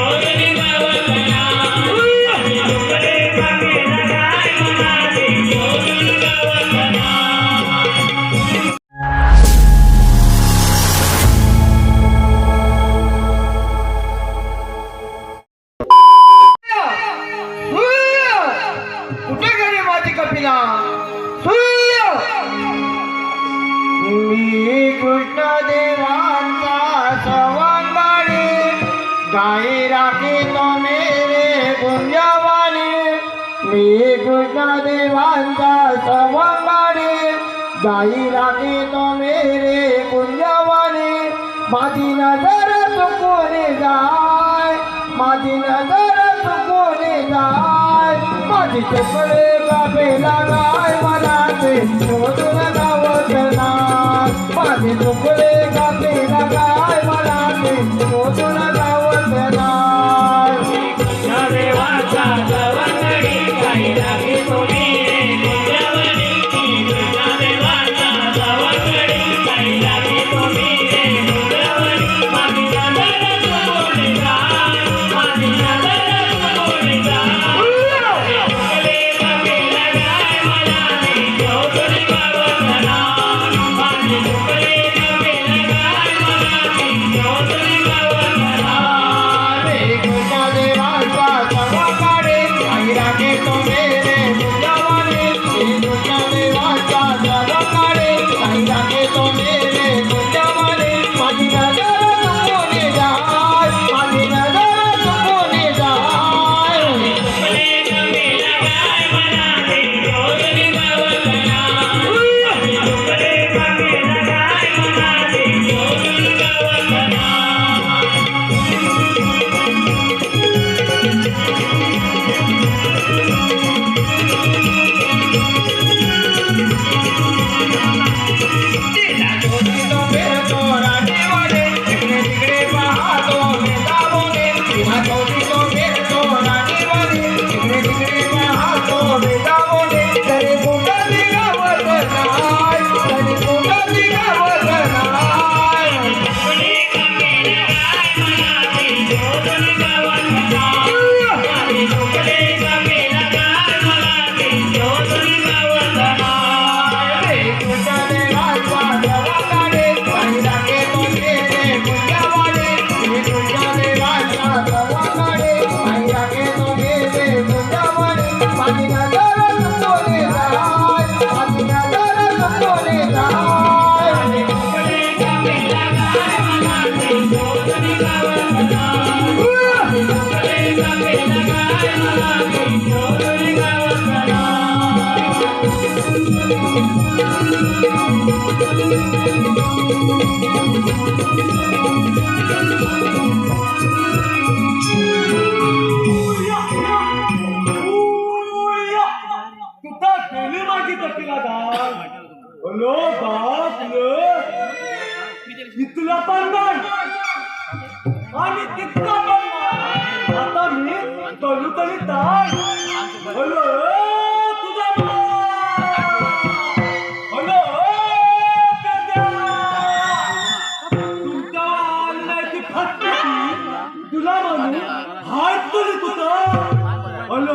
Oh, নাই রাখি তুমি রে গুঞ্জবানি মি কৃষ্ণ দেবান্তা সবারি দাই রাখি তুমি রে গুঞ্জবানি মাঝি নজর তুকুরে যায় মাঝি নজর তুকুরে যায়। মাঝি তুকুরে বাবে লাগায় মনাতে ছোট লাগাও মাঝি তুকুরে বাবে লাগায় মনাতে ছোট Sena इथला पण आणि तिथला पण आता मी మాట్లాడుతుందో వాళ్ళు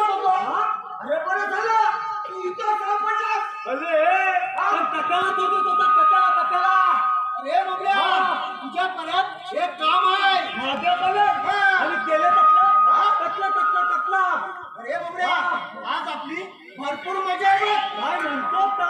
अरे, पण कशाला शोधत होता? कशाला, कशाला? अरे बबड्या तुझ्या परत एक काम आहे माझ्या. हा. आणि केले तसलं? तसलं, तसलं, तसलं. अरे बबड्या आज आपली भरपूर मजा आहे. काय म्हणतो का?